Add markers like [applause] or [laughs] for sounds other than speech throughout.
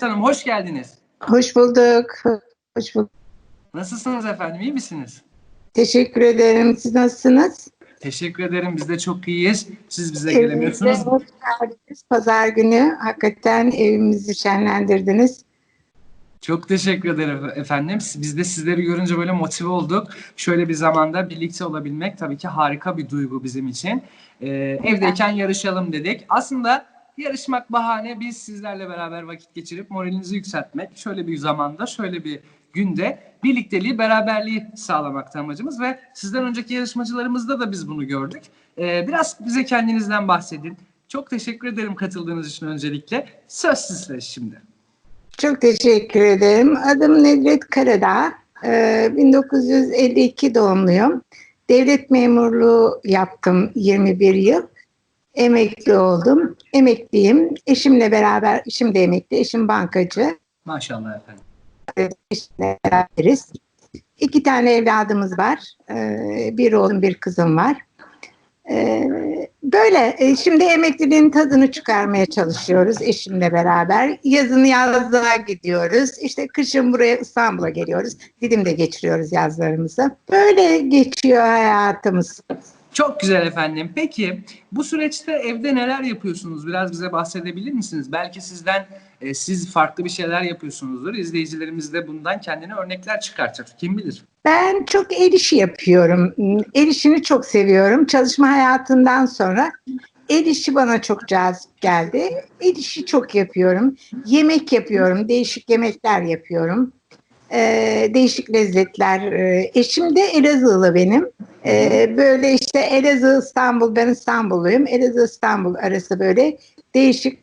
Nurdet Hanım hoş geldiniz. Hoş bulduk. Hoş bulduk. Nasılsınız efendim? İyi misiniz? Teşekkür ederim. Siz nasılsınız? Teşekkür ederim. Biz de çok iyiyiz. Siz bize gelemiyorsunuz. Evimize hoş geldiniz. Pazar günü hakikaten evimizi şenlendirdiniz. Çok teşekkür ederim efendim. Biz de sizleri görünce böyle motive olduk. Şöyle bir zamanda birlikte olabilmek tabii ki harika bir duygu bizim için. Ee, evdeyken yarışalım dedik. Aslında yarışmak bahane. Biz sizlerle beraber vakit geçirip moralinizi yükseltmek. Şöyle bir zamanda, şöyle bir günde birlikteliği, beraberliği sağlamakta amacımız ve sizden önceki yarışmacılarımızda da biz bunu gördük. Ee, biraz bize kendinizden bahsedin. Çok teşekkür ederim katıldığınız için öncelikle. Söz sizde şimdi. Çok teşekkür ederim. Adım Nedret Karadağ. Ee, 1952 doğumluyum. Devlet memurluğu yaptım 21 yıl. Emekli oldum. Emekliyim. Eşimle beraber, eşim de emekli, eşim bankacı. Maşallah efendim. Eşimle beraberiz. İki tane evladımız var. Ee, bir oğlum, bir kızım var. Ee, Böyle e, şimdi emekliliğin tadını çıkarmaya çalışıyoruz eşimle beraber. Yazın yazlığa gidiyoruz. İşte kışın buraya İstanbul'a geliyoruz. Didim'de geçiriyoruz yazlarımızı. Böyle geçiyor hayatımız. Çok güzel efendim. Peki bu süreçte evde neler yapıyorsunuz? Biraz bize bahsedebilir misiniz? Belki sizden e, siz farklı bir şeyler yapıyorsunuzdur. İzleyicilerimiz de bundan kendine örnekler çıkartır. Kim bilir? Ben çok el işi yapıyorum. El işini çok seviyorum. Çalışma hayatından sonra el işi bana çok cazip geldi. El işi çok yapıyorum. Yemek yapıyorum. Değişik yemekler yapıyorum. Ee, değişik lezzetler. Ee, eşim de Elazığlı benim. Ee, böyle işte Elazığ İstanbul, ben İstanbulluyum. Elazığ İstanbul arası böyle değişik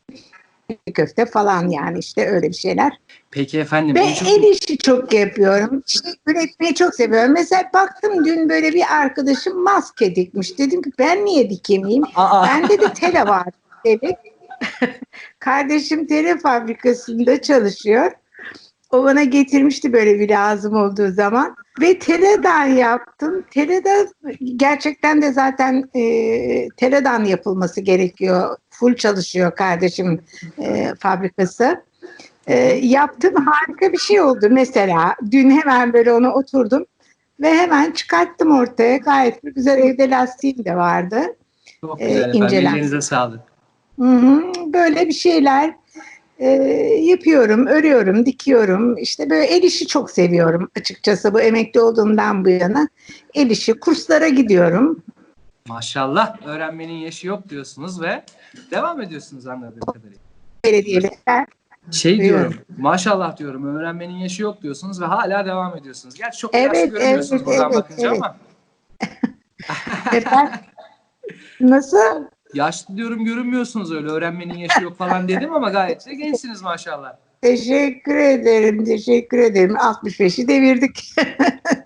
köfte falan yani işte öyle bir şeyler. Peki efendim. Ve çok- el işi çok yapıyorum. İşte üretmeyi çok seviyorum. Mesela baktım dün böyle bir arkadaşım maske dikmiş. Dedim ki ben niye dikemeyeyim? Aa, [laughs] Bende de tele var dedi. Kardeşim tele fabrikasında çalışıyor. O bana getirmişti böyle bir lazım olduğu zaman. Ve teleden yaptım. Teleden gerçekten de zaten e, teleden yapılması gerekiyor. Full çalışıyor kardeşim e, fabrikası. E, yaptım harika bir şey oldu mesela. Dün hemen böyle ona oturdum ve hemen çıkarttım ortaya. Gayet bir güzel evde lastiğim de vardı. çok e, güzel efendim. incelen. Ellerinize sağlık. Hı hı, böyle bir şeyler e, yapıyorum, örüyorum, dikiyorum. İşte böyle el işi çok seviyorum açıkçası bu emekli olduğumdan bu yana. El işi kurslara gidiyorum. Maşallah öğrenmenin yaşı yok diyorsunuz ve devam ediyorsunuz anladığım kadarıyla. Belediyeler. Şey Duyuyorum. diyorum, maşallah diyorum öğrenmenin yaşı yok diyorsunuz ve hala devam ediyorsunuz. Gerçi çok Evet, yaşlı görünmüyorsunuz evet, buradan evet, bakınca evet. ama [laughs] Efendim? Nasıl? Yaşlı diyorum görünmüyorsunuz öyle öğrenmenin yaşı yok falan dedim ama gayet de gençsiniz maşallah. Teşekkür ederim, teşekkür ederim. 65'i devirdik. [laughs]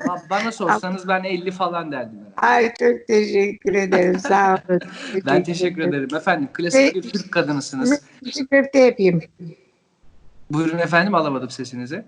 Ba- Bana sorsanız ben 50 falan derdim. herhalde. Ay çok teşekkür ederim, sağ olun. [laughs] Ben teşekkür ederim. Efendim klasik bir Türk kadınısınız. İşi köfte yapayım. Buyurun efendim alamadım sesinizi.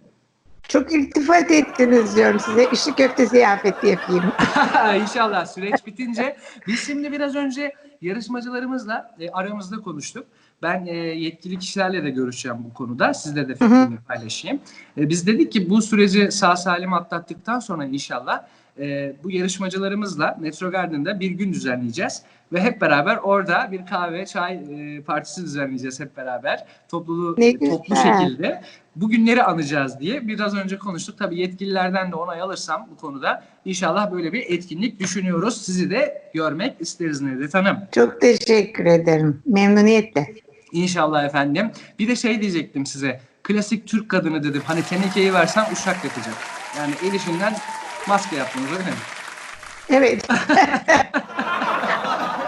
Çok iltifat ettiniz diyorum size. İşi köfte ziyafeti yapayım. [laughs] İnşallah süreç bitince biz şimdi biraz önce yarışmacılarımızla e, aramızda konuştuk. Ben e, yetkili kişilerle de görüşeceğim bu konuda. Sizle de fikrimi paylaşayım. E, biz dedik ki bu süreci sağ salim atlattıktan sonra inşallah e, bu yarışmacılarımızla Metro Garden'da bir gün düzenleyeceğiz. Ve hep beraber orada bir kahve, çay e, partisi düzenleyeceğiz hep beraber. Topluluğu, Ne toplu güzel. şekilde bu günleri anacağız diye biraz önce konuştuk. Tabii yetkililerden de onay alırsam bu konuda inşallah böyle bir etkinlik düşünüyoruz. Sizi de görmek isteriz Nedret Hanım. Çok teşekkür ederim. Memnuniyetle. İnşallah efendim. Bir de şey diyecektim size. Klasik Türk kadını dedim. Hani tenekeyi versem uşak yapacak. Yani el işinden maske yaptınız öyle mi? Evet. [laughs]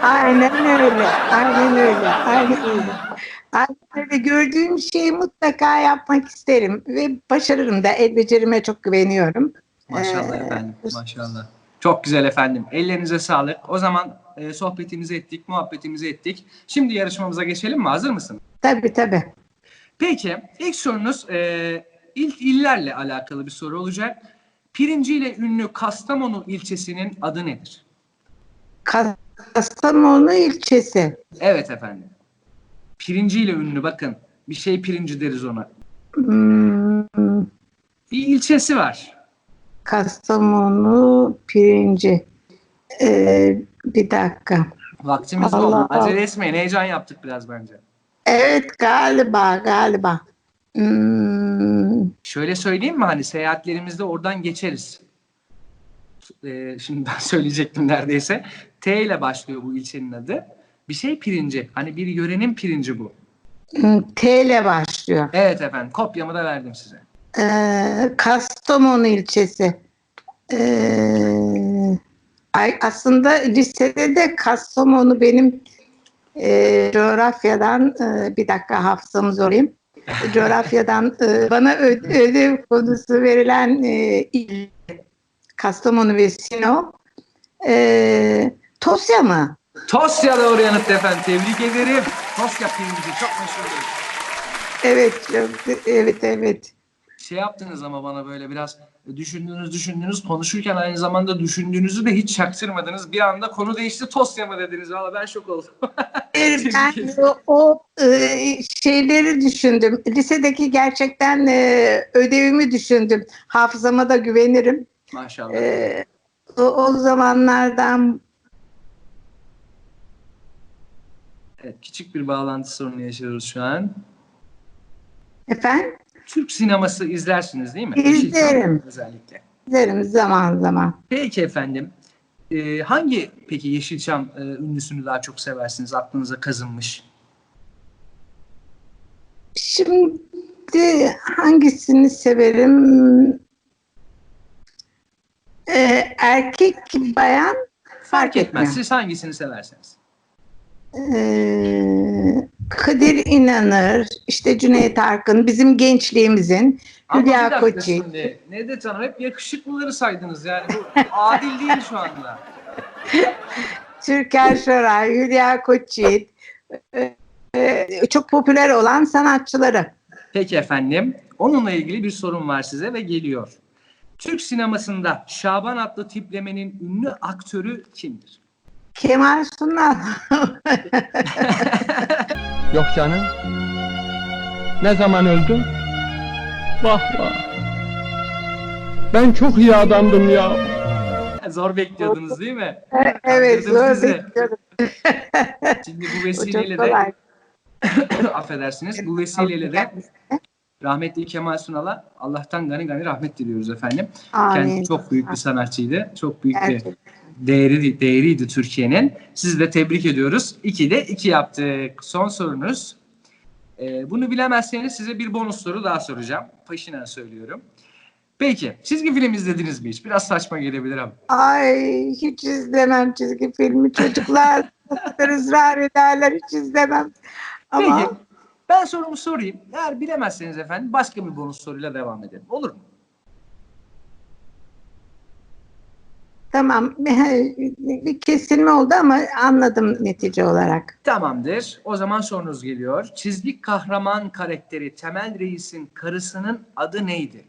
aynen öyle. Aynen öyle. Aynen öyle. Aynen öyle. Gördüğüm şeyi mutlaka yapmak isterim ve başarırım da. El becerime çok güveniyorum. Maşallah Ee, efendim. Maşallah. Çok güzel efendim. Ellerinize sağlık. O zaman e, sohbetimizi ettik, muhabbetimizi ettik. Şimdi yarışmamıza geçelim mi? Hazır mısın? Tabii tabii. Peki ilk sorunuz e, ilk illerle alakalı bir soru olacak. Pirinci ile ünlü Kastamonu ilçesinin adı nedir? Kastamonu ilçesi. Evet efendim. Pirinci ile ünlü bakın. Bir şey pirinci deriz ona. Hmm, Bir ilçesi var. Kastamonu pirinci. Ee, bir dakika. Vaktimiz Allah oldu. Acele etmeyin. Heyecan yaptık biraz bence. Evet galiba galiba. Hmm, Şöyle söyleyeyim mi hani seyahatlerimizde oradan geçeriz. Ee, şimdi ben [laughs] söyleyecektim neredeyse. T ile başlıyor bu ilçenin adı. Bir şey pirinci. Hani bir yörenin pirinci bu. hmm, T ile başlıyor. Evet efendim. Kopyamı da verdim size. Ee, Kastamonu ilçesi. Ee, ay, aslında lisede de Kastamonu benim e, coğrafyadan e, bir dakika hafızamı zorlayayım. [laughs] coğrafyadan e, bana ödev konusu verilen e, il Kastamonu ve Sinop. E, Tosya mı? Tosya doğru yanıt efendim. Tebrik ederim. Tosya pirinci çok meşhurdur. Evet, evet, evet. Şey yaptınız ama bana böyle biraz düşündünüz düşündünüz konuşurken aynı zamanda düşündüğünüzü de hiç çaktırmadınız. Bir anda konu değişti Tosya mı dediniz? Valla ben şok oldum. [laughs] Hayır, ben o, o, e, şeyleri düşündüm. Lisedeki gerçekten e, ödevimi düşündüm. Hafızama da güvenirim. Maşallah. E, o, o zamanlardan Evet, küçük bir bağlantı sorunu yaşıyoruz şu an. efendim Türk sineması izlersiniz değil mi? İzlerim. Özellikle. izlerim zaman zaman. Peki efendim. Ee, hangi peki Yeşilçam e, ünlüsünü daha çok seversiniz? Aklınıza kazınmış. Şimdi hangisini severim? E, erkek bayan Fark etmez. etmiyor. Siz hangisini seversiniz? e, Kadir İnanır, işte Cüneyt Arkın, bizim gençliğimizin Ama bir Hülya dakika şimdi. Nedet Hanım hep yakışıklıları saydınız yani. Bu adil değil şu anda. [laughs] Türker Şoray, Hülya Koçyiğit, e, e, çok popüler olan sanatçıları. Peki efendim. Onunla ilgili bir sorum var size ve geliyor. Türk sinemasında Şaban adlı tiplemenin ünlü aktörü kimdir? Kemal Sunal. [laughs] [laughs] Yok canım. Ne zaman öldün? Vah vah. Ben çok iyi adamdım ya. Zor bekliyordunuz değil mi? [laughs] evet, zor sizi. bekliyorum. [laughs] Şimdi bu vesileyle de [coughs] affedersiniz. Bu vesileyle de rahmetli Kemal Sunal'a Allah'tan gani gani rahmet diliyoruz efendim. Amin. Kendisi çok büyük bir sanatçıydı. Çok büyük bir Gerçekten. Değeri değeriydi Türkiye'nin. Sizi de tebrik ediyoruz. 2'de 2 yaptık. Son sorunuz. Ee, bunu bilemezseniz size bir bonus soru daha soracağım. Peşinen söylüyorum. Peki, çizgi film izlediniz mi hiç? Biraz saçma gelebilir ama. Ay hiç izlemem çizgi filmi. Çocuklar ısrar ederler hiç izlemem. Ama Peki, ben sorumu sorayım. Eğer bilemezseniz efendim başka bir bonus soruyla devam edelim. Olur mu? Tamam bir kesilme oldu ama anladım netice olarak. Tamamdır. O zaman sorunuz geliyor. Çizgi kahraman karakteri Temel Reis'in karısının adı neydi?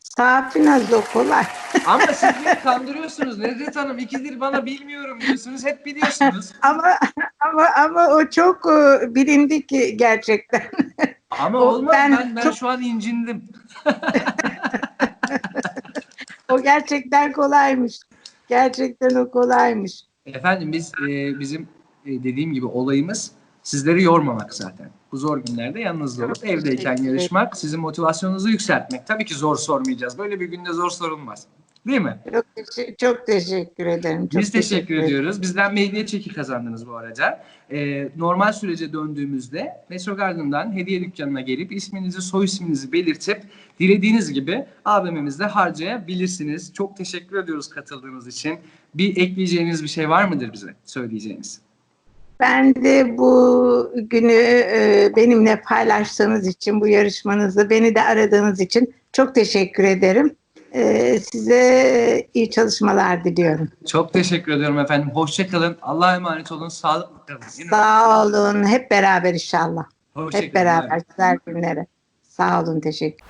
Safi Nazo kolay. [laughs] Ama siz beni kandırıyorsunuz. Nedret Hanım ikidir bana bilmiyorum diyorsunuz. Hep biliyorsunuz. ama ama ama o çok e, bilindik ki gerçekten. Ama O- olmaz. ben Ben, ben, çok- şu an incindim. [laughs] O gerçekten kolaymış. Gerçekten o kolaymış. Efendim biz e, bizim e, dediğim gibi olayımız sizleri yormamak zaten. Bu zor günlerde yanınızda olup evdeyken yarışmak, sizin motivasyonunuzu yükseltmek. Tabii ki zor sormayacağız. Böyle bir günde zor sorulmaz. Değil mi? Çok, çok teşekkür ederim. Çok Biz teşekkür ediyoruz. Bizden hediye çeki kazandınız bu araca. Ee, normal sürece döndüğümüzde Metro Garden'dan hediye dükkanına gelip isminizi, soy isminizi belirtip dilediğiniz gibi AVM'mizde harcayabilirsiniz. Çok teşekkür ediyoruz katıldığınız için. Bir ekleyeceğiniz bir şey var mıdır bize söyleyeceğiniz? Ben de bu günü e, benimle paylaştığınız için, bu yarışmanızı, beni de aradığınız için çok teşekkür ederim. E, size iyi çalışmalar diliyorum. Çok teşekkür ediyorum efendim. Hoşçakalın. Allah'a emanet olun. Sağlıklı kalın. Yine- Sağ olun. Hep beraber inşallah. Hoşça Hep kalın. beraber güzel günlere. Sağ olun. Teşekkür